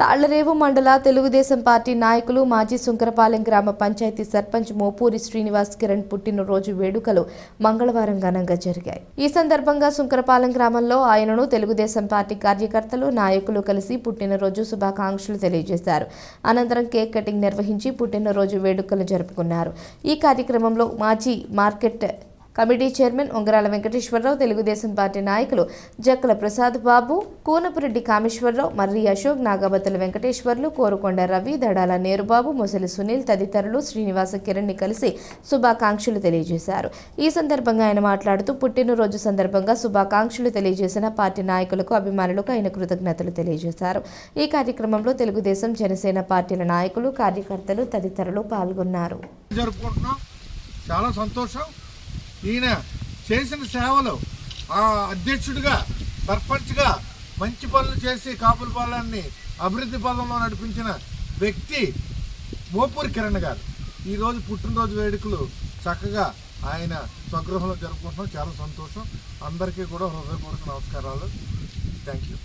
తాళ్ళరేవు మండల తెలుగుదేశం పార్టీ నాయకులు మాజీ సుంకరపాలెం గ్రామ పంచాయతీ సర్పంచ్ మోపూరి శ్రీనివాస్ కిరణ్ పుట్టినరోజు వేడుకలు మంగళవారం ఘనంగా జరిగాయి. ఈ సందర్భంగా సుంకరపాలెం గ్రామంలో ఆయనను తెలుగుదేశం పార్టీ కార్యకర్తలు నాయకులు కలిసి పుట్టినరోజు శుభాకాంక్షలు తెలియజేశారు. అనంతరం కేక్ కటింగ్ నిర్వహించి పుట్టినరోజు వేడుకలు జరుపుకున్నారు. ఈ కార్యక్రమంలో మాజీ మార్కెట్ కమిటీ చైర్మన్ ఉంగరాల వెంకటేశ్వరరావు తెలుగుదేశం పార్టీ నాయకులు జక్కల ప్రసాద్ బాబు కూనపురెడ్డి కామేశ్వరరావు మర్రి అశోక్ నాగబత్తల వెంకటేశ్వర్లు కోరుకొండ రవి దడాల నేరుబాబు ముసలి సునీల్ తదితరులు శ్రీనివాస కిరణ్ని కలిసి శుభాకాంక్షలు తెలియజేశారు. ఈ సందర్భంగా ఆయన మాట్లాడుతూ పుట్టినరోజు సందర్భంగా శుభాకాంక్షలు తెలియజేసిన పార్టీ నాయకులకు అభిమానులకు ఆయన కృతజ్ఞతలు తెలియజేశారు. ఈ కార్యక్రమంలో తెలుగుదేశం జనసేన పార్టీల నాయకులు కార్యకర్తలు తదితరులు పాల్గొన్నారు. చాలా సంతోషం. ఈయన చేసిన సేవలు ఆ అధ్యక్షుడిగా సర్పంచ్గా మంచి పనులు చేసి కాపులపాలెన్ని అభివృద్ధి పదంలో నడిపించిన వ్యక్తి మోపూరి కిరణ్ గారు. ఈరోజు పుట్టినరోజు వేడుకలు చక్కగా ఆయన స్వగృహంలో జరుపుకుంటున్నాం. చాలా సంతోషం. అందరికీ కూడా హృదయపూర్వక నమస్కారాలు. Thank you